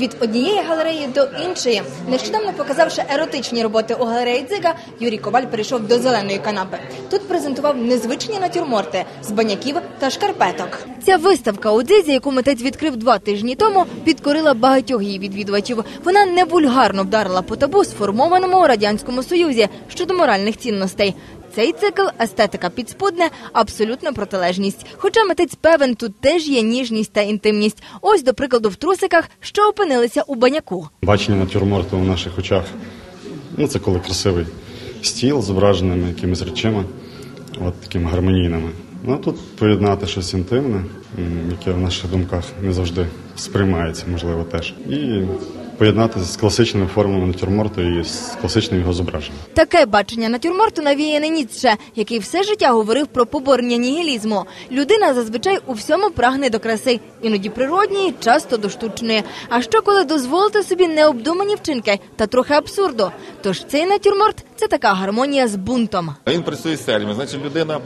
від однієї галереї до іншої. Нещодавно показавши еротичні роботи у галереї Дзига, Юрій Коваль перейшов до зеленої канапи. Тут презентував незвичні натюрморти з баняків та шкарпеток. Ця виставка у Дзизі, яку митець відкрив два тижні тому, підкорила багатьох її відвідувачів. Вона не вульгарно вдарила по табу, сформованому у радянському союзі щодо моральних цінностей. Цей цикл естетика підспудне абсолютна протилежність. Хоча митець певен, тут теж є ніжність та інтимність. Ось, до прикладу, в трусиках, що опинилися у баняку. Бачення натюрморту у наших очах. Ну, це коли красивий стіл зображеними якимись речами, от такими гармонійними. Ну, тут поєднати щось інтимне, яке в наших думках не завжди сприймається, можливо, теж. І поєднати з класичними формами натюрморту і з класичним його зображенням. Таке бачення натюрморту навіяне Ніцше, який все життя говорив про поборення нігілізму. Людина зазвичай у всьому прагне до краси, іноді природньої, часто до штучної. А що коли дозволити собі необдумані вчинки та трохи абсурду? Тож цей натюрморт це така гармонія з бунтом. Він працює з серіями. Значить, людина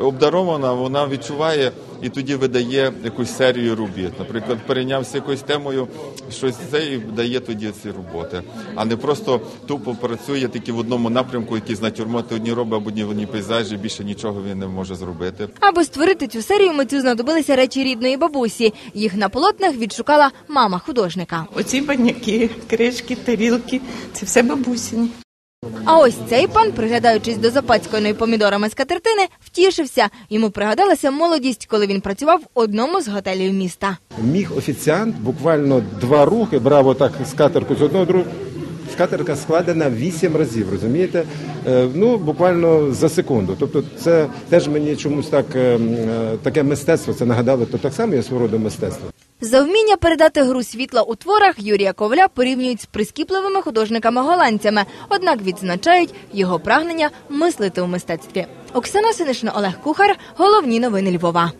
обдарована, вона відчуває і тоді видає якусь серію робіт. Наприклад, перейнявся якоюсь темою, щось це і дає тоді ці роботи, а не просто тупо працює тільки в одному напрямку, якісь натюрмоти одні робить, або одні одні пейзажі. Більше нічого він не може зробити. Аби створити цю серію, митцю знадобилися речі рідної бабусі. Їх на полотнах відшукала мама художника. Оці баняки, кришки, тарілки це все бабусіні. А ось цей пан, приглядаючись до запацьканої помідорами скатертини, втішився. Йому пригадалася молодість, коли він працював в одному з готелів міста. Міг офіціант буквально два рухи брав отак скатерку з одного другого. Скатерка складена вісім разів, розумієте? Е, ну, буквально за секунду. Тобто, це теж мені чомусь так е, м, е, таке мистецтво. Це нагадало, то так само є свого роду мистецтво. За вміння передати гру світла у творах Юрія Ковля порівнюють з прискіпливими художниками-голландцями, однак відзначають його прагнення мислити у мистецтві. Оксана Синишна, Олег Кухар. Головні новини Львова.